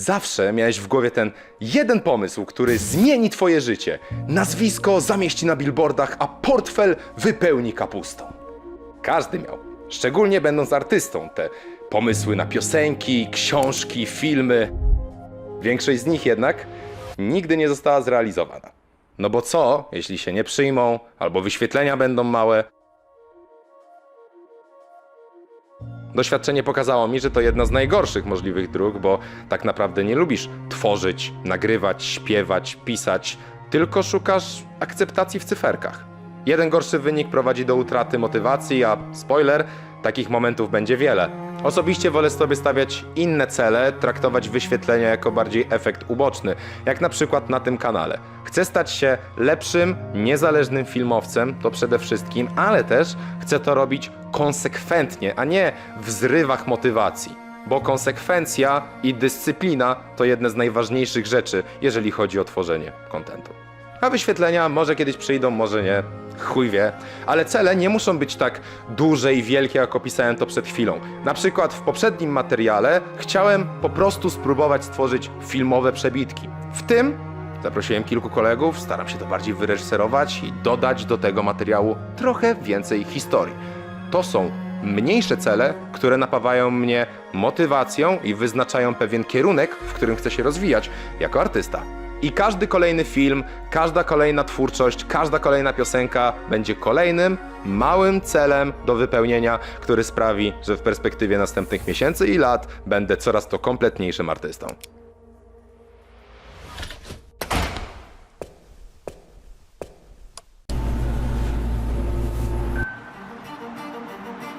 Zawsze miałeś w głowie ten jeden pomysł, który zmieni twoje życie. Nazwisko zamieści na billboardach, a portfel wypełni kapustą. Każdy miał, szczególnie będąc artystą, te pomysły na piosenki, książki, filmy. Większość z nich jednak nigdy nie została zrealizowana. No bo co, jeśli się nie przyjmą, albo wyświetlenia będą małe? Doświadczenie pokazało mi, że to jedna z najgorszych możliwych dróg, bo tak naprawdę nie lubisz tworzyć, nagrywać, śpiewać, pisać, tylko szukasz akceptacji w cyferkach. Jeden gorszy wynik prowadzi do utraty motywacji, a spoiler, takich momentów będzie wiele. Osobiście wolę sobie stawiać inne cele, traktować wyświetlenia jako bardziej efekt uboczny, jak na przykład na tym kanale. Chcę stać się lepszym, niezależnym filmowcem, to przede wszystkim, ale też chcę to robić konsekwentnie, a nie w zrywach motywacji. Bo konsekwencja i dyscyplina to jedne z najważniejszych rzeczy, jeżeli chodzi o tworzenie kontentu. A wyświetlenia może kiedyś przyjdą, może nie. Chuj wie. Ale cele nie muszą być tak duże i wielkie, jak opisałem to przed chwilą. Na przykład w poprzednim materiale chciałem po prostu spróbować stworzyć filmowe przebitki. W tym zaprosiłem kilku kolegów, staram się to bardziej wyreżyserować i dodać do tego materiału trochę więcej historii. To są mniejsze cele, które napawają mnie motywacją i wyznaczają pewien kierunek, w którym chcę się rozwijać jako artysta. I każdy kolejny film, każda kolejna twórczość, każda kolejna piosenka będzie kolejnym, małym celem do wypełnienia, który sprawi, że w perspektywie następnych miesięcy i lat będę coraz to kompletniejszym artystą.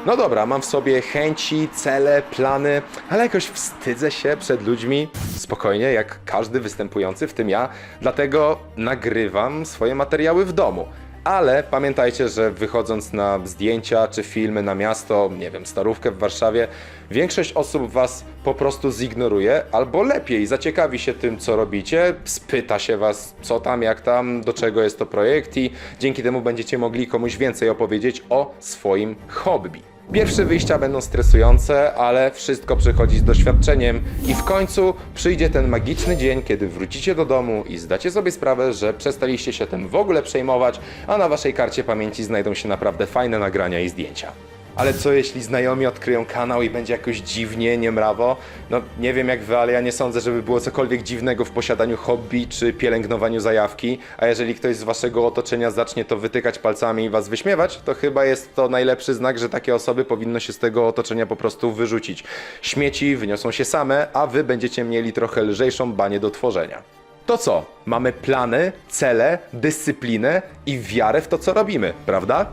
No dobra, mam w sobie chęci, cele, plany, ale jakoś wstydzę się przed ludźmi. Spokojnie, jak każdy występujący, w tym ja, dlatego nagrywam swoje materiały w domu. Ale pamiętajcie, że wychodząc na zdjęcia czy filmy na miasto, nie wiem, starówkę w Warszawie, większość osób was po prostu zignoruje, albo lepiej zaciekawi się tym, co robicie, spyta się was, co tam, jak tam, do czego jest to projekt, i dzięki temu będziecie mogli komuś więcej opowiedzieć o swoim hobby. Pierwsze wyjścia będą stresujące, ale wszystko przychodzi z doświadczeniem i w końcu przyjdzie ten magiczny dzień, kiedy wrócicie do domu i zdacie sobie sprawę, że przestaliście się tym w ogóle przejmować, a na waszej karcie pamięci znajdą się naprawdę fajne nagrania i zdjęcia. Ale co jeśli znajomi odkryją kanał i będzie jakoś dziwnie, niemrawo? No nie wiem jak wy, ale ja nie sądzę, żeby było cokolwiek dziwnego w posiadaniu hobby czy pielęgnowaniu zajawki, a jeżeli ktoś z waszego otoczenia zacznie to wytykać palcami i was wyśmiewać, to chyba jest to najlepszy znak, że takie osoby powinno się z tego otoczenia po prostu wyrzucić. Śmieci wyniosą się same, a wy będziecie mieli trochę lżejszą banię do tworzenia. To co? Mamy plany, cele, dyscyplinę i wiarę w to, co robimy, prawda?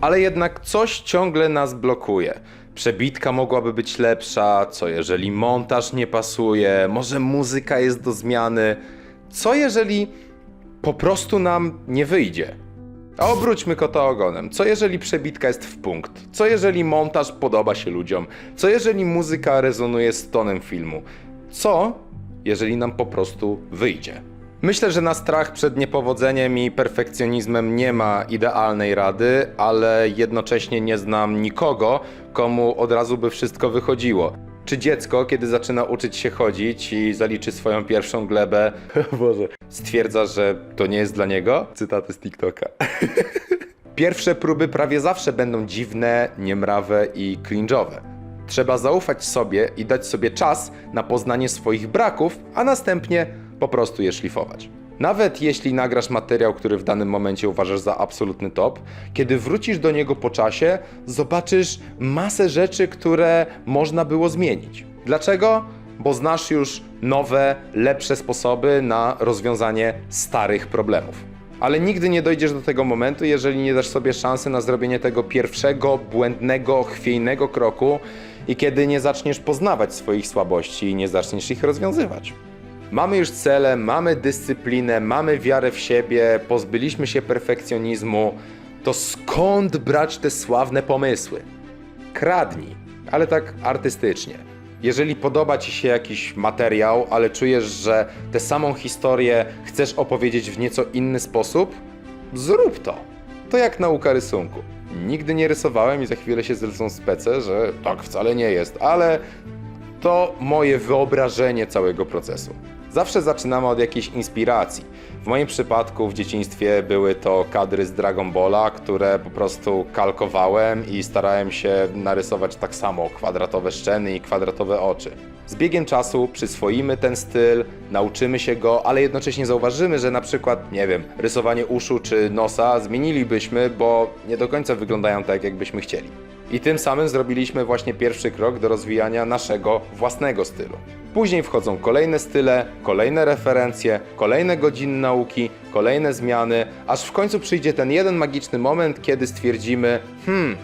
Ale jednak coś ciągle nas blokuje. Przebitka mogłaby być lepsza, co jeżeli montaż nie pasuje, może muzyka jest do zmiany. Co jeżeli po prostu nam nie wyjdzie? A obróćmy kota ogonem. Co jeżeli przebitka jest w punkt? Co jeżeli montaż podoba się ludziom? Co jeżeli muzyka rezonuje z tonem filmu? Co jeżeli nam po prostu wyjdzie? Myślę, że na strach przed niepowodzeniem i perfekcjonizmem nie ma idealnej rady, ale jednocześnie nie znam nikogo, komu od razu by wszystko wychodziło. Czy dziecko, kiedy zaczyna uczyć się chodzić i zaliczy swoją pierwszą glebę, Boże, stwierdza, że to nie jest dla niego? Cytaty z TikToka. Pierwsze próby prawie zawsze będą dziwne, niemrawe i cringe'owe. Trzeba zaufać sobie i dać sobie czas na poznanie swoich braków, a następnie po prostu je szlifować. Nawet jeśli nagrasz materiał, który w danym momencie uważasz za absolutny top, kiedy wrócisz do niego po czasie, zobaczysz masę rzeczy, które można było zmienić. Dlaczego? Bo znasz już nowe, lepsze sposoby na rozwiązanie starych problemów. Ale nigdy nie dojdziesz do tego momentu, jeżeli nie dasz sobie szansy na zrobienie tego pierwszego, błędnego, chwiejnego kroku i kiedy nie zaczniesz poznawać swoich słabości i nie zaczniesz ich rozwiązywać. Mamy już cele, mamy dyscyplinę, mamy wiarę w siebie, pozbyliśmy się perfekcjonizmu. To skąd brać te sławne pomysły? Kradnij, ale tak artystycznie. Jeżeli podoba Ci się jakiś materiał, ale czujesz, że tę samą historię chcesz opowiedzieć w nieco inny sposób, zrób to. To jak nauka rysunku. Nigdy nie rysowałem i za chwilę się zlecą spece, że tak wcale nie jest, ale to moje wyobrażenie całego procesu. Zawsze zaczynamy od jakiejś inspiracji. W moim przypadku w dzieciństwie były to kadry z Dragon Balla, które po prostu kalkowałem i starałem się narysować tak samo kwadratowe szczeny i kwadratowe oczy. Z biegiem czasu przyswoimy ten styl, nauczymy się go, ale jednocześnie zauważymy, że na przykład, nie wiem, rysowanie uszu czy nosa zmienilibyśmy, bo nie do końca wyglądają tak, jakbyśmy chcieli. I tym samym zrobiliśmy właśnie pierwszy krok do rozwijania naszego własnego stylu. Później wchodzą kolejne style, kolejne referencje, kolejne godziny nauki, kolejne zmiany, aż w końcu przyjdzie ten jeden magiczny moment, kiedy stwierdzimy: Hmm,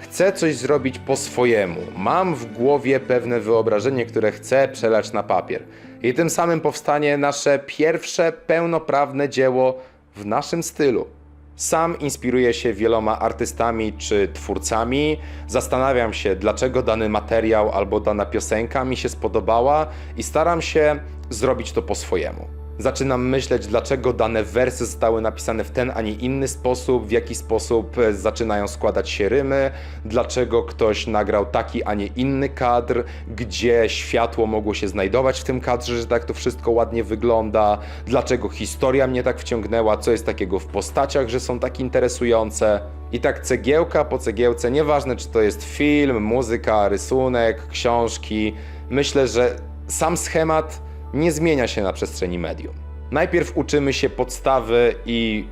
chcę coś zrobić po swojemu. Mam w głowie pewne wyobrażenie, które chcę przelać na papier. I tym samym powstanie nasze pierwsze pełnoprawne dzieło w naszym stylu. Sam inspiruję się wieloma artystami czy twórcami. Zastanawiam się, dlaczego dany materiał albo dana piosenka mi się spodobała i staram się zrobić to po swojemu. Zaczynam myśleć, dlaczego dane wersy zostały napisane w ten, a nie inny sposób, w jaki sposób e, zaczynają składać się rymy, dlaczego ktoś nagrał taki, a nie inny kadr, gdzie światło mogło się znajdować w tym kadrze, że tak to wszystko ładnie wygląda, dlaczego historia mnie tak wciągnęła, co jest takiego w postaciach, że są tak interesujące. I tak cegiełka po cegiełce, nieważne czy to jest film, muzyka, rysunek, książki, myślę, że sam schemat nie zmienia się na przestrzeni medium. Najpierw uczymy się podstawy i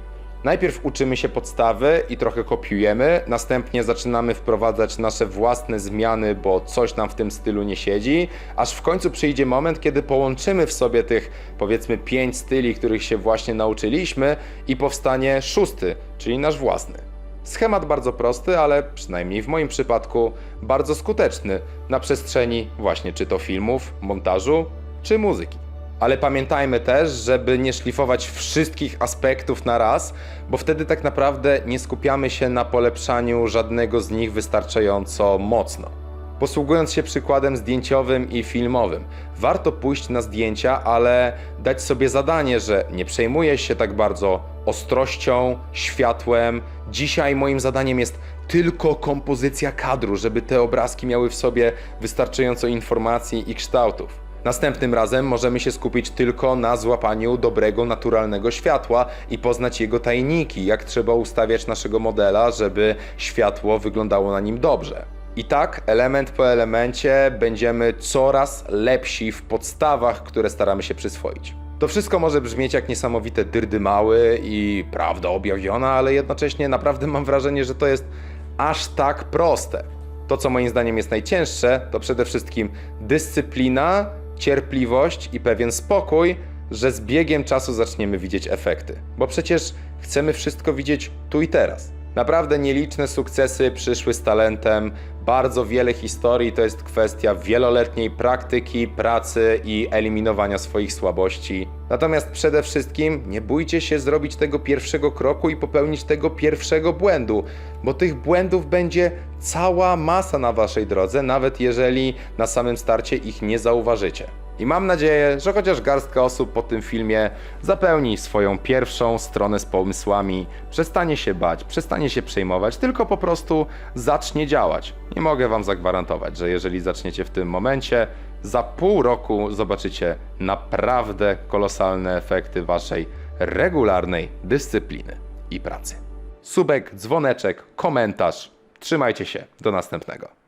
najpierw uczymy się podstawy i trochę kopiujemy, następnie zaczynamy wprowadzać nasze własne zmiany, bo coś nam w tym stylu nie siedzi, aż w końcu przyjdzie moment, kiedy połączymy w sobie tych powiedzmy pięć styli, których się właśnie nauczyliśmy i powstanie szósty, czyli nasz własny. Schemat bardzo prosty, ale przynajmniej w moim przypadku bardzo skuteczny na przestrzeni właśnie czy to filmów, montażu, czy muzyki. Ale pamiętajmy też, żeby nie szlifować wszystkich aspektów na raz, bo wtedy tak naprawdę nie skupiamy się na polepszaniu żadnego z nich wystarczająco mocno. Posługując się przykładem zdjęciowym i filmowym, warto pójść na zdjęcia, ale dać sobie zadanie, że nie przejmuję się tak bardzo ostrością, światłem. Dzisiaj moim zadaniem jest tylko kompozycja kadru, żeby te obrazki miały w sobie wystarczająco informacji i kształtów. Następnym razem możemy się skupić tylko na złapaniu dobrego, naturalnego światła i poznać jego tajniki, jak trzeba ustawiać naszego modela, żeby światło wyglądało na nim dobrze. I tak, element po elemencie, będziemy coraz lepsi w podstawach, które staramy się przyswoić. To wszystko może brzmieć jak niesamowite dyrdymały i prawda objawiona, ale jednocześnie naprawdę mam wrażenie, że to jest aż tak proste. To, co moim zdaniem jest najcięższe, to przede wszystkim dyscyplina, cierpliwość i pewien spokój, że z biegiem czasu zaczniemy widzieć efekty. Bo przecież chcemy wszystko widzieć tu i teraz. Naprawdę nieliczne sukcesy przyszły z talentem. Bardzo wiele historii to jest kwestia wieloletniej praktyki, pracy i eliminowania swoich słabości. Natomiast przede wszystkim nie bójcie się zrobić tego pierwszego kroku i popełnić tego pierwszego błędu, bo tych błędów będzie cała masa na waszej drodze, nawet jeżeli na samym starcie ich nie zauważycie. I mam nadzieję, że chociaż garstka osób po tym filmie zapełni swoją pierwszą stronę z pomysłami, przestanie się bać, przestanie się przejmować, tylko po prostu zacznie działać. Nie mogę Wam zagwarantować, że jeżeli zaczniecie w tym momencie, za pół roku zobaczycie naprawdę kolosalne efekty Waszej regularnej dyscypliny i pracy. Subek, dzwoneczek, komentarz. Trzymajcie się. Do następnego.